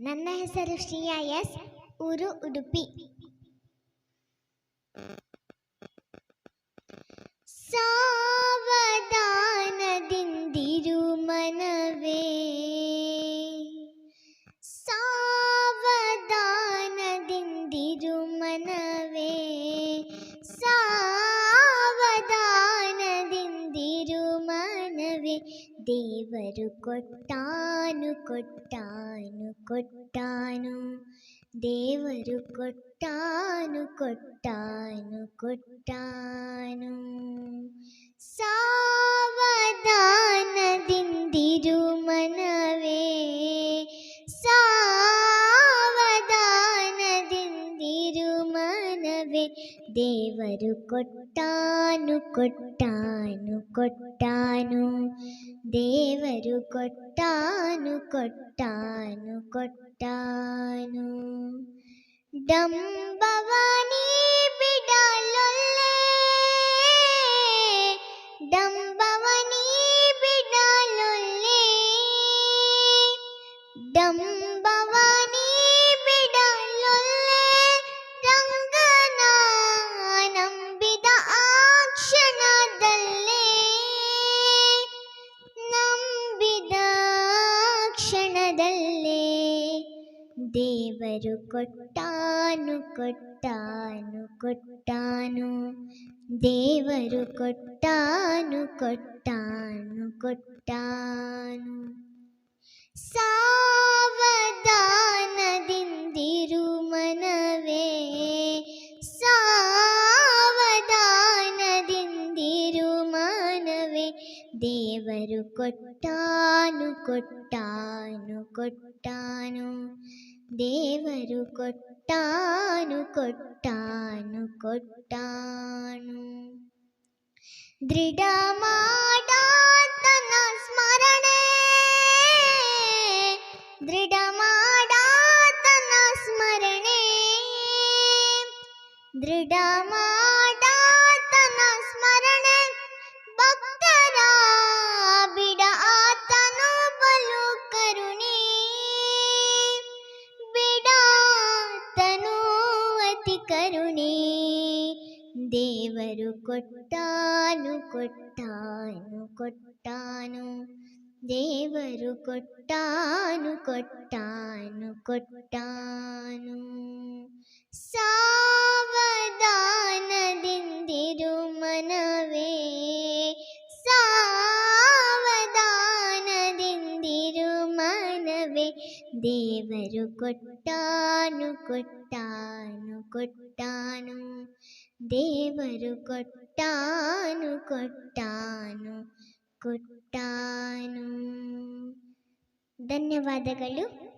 ನನ್ನ ಹೆಸರು ಶ್ರೀಯಾ ಎಸ್ ಊರು ಉಡುಪಿ ಸಾವಧಾನದಿಂದಿರು ಮನವೇ ಸಾವಧಾನದಿಂದಿರು ಮನವೇ ಸಾವಧಾನದಿಂದಿರು ಮನವೇ ದೇವರು ಕೊಟ್ಟಾನು కొట్టాను కొట్టాను కొట్టాను. దేవరు కొట్టాను కొట్టాను కొట్టాను. ದೇವರು ಕೊಟ್ಟಾನು ಕೊಟ್ಟಾನು ಕೊಟ್ಟಾನು ದೇವರು ಕೊಟ್ಟಾನು ಕೊಟ್ಟಾನು ಕೊಟ್ಟಾನು ಡಂಬವನಿ ದೇವರು ಕೊಟ್ಟಾನು ಕೊಟ್ಟಾನು ಕೊಟ್ಟಾನು ದೇವರು ಕೊಟ್ಟಾನು ಕೊಟ್ಟಾನು ಕೊಟ್ಟಾನು ಸಾವಧಾನದಿಂದಿರು ಮನವೇ ಸಾವಧಾನದಿಂದಿರು ಮನವೇ ದೇವರು ಕೊಟ್ಟಾನು ಕೊಟ್ಟಾನು ಕೊಟ್ಟಾನು ದೇವರು ಕೊಟ್ಟಾನು ಕೊಟ್ಟಾನು ಕೊಟ್ಟಾನು ದೃಢ ಮಾಡಾತನ ಸ್ಮರಣೆ ದೃಢ ಮಾಡಾತನ ಸ್ಮರಣೆ ದೃಢ ಕರುಣೆ ದೇವರು ಕೊಟ್ಟಾನು ಕೊಟ್ಟಾನು ಕೊಟ್ಟಾನು ದೇವರು ಕೊಟ್ಟಾನು ಕೊಟ್ಟಾನು ಕೊಟ್ಟಾನು ಸಾವಧಾನದಿಂದಿರು ದೇವರು ಕೊಟ್ಟಾನು ಕೊಟ್ಟಾನು ಕೊಟ್ಟಾನು. ದೇವರು ಕೊಟ್ಟಾನು ಕೊಟ್ಟಾನು ಕೊಟ್ಟಾನು. ಧನ್ಯವಾದಗಳು.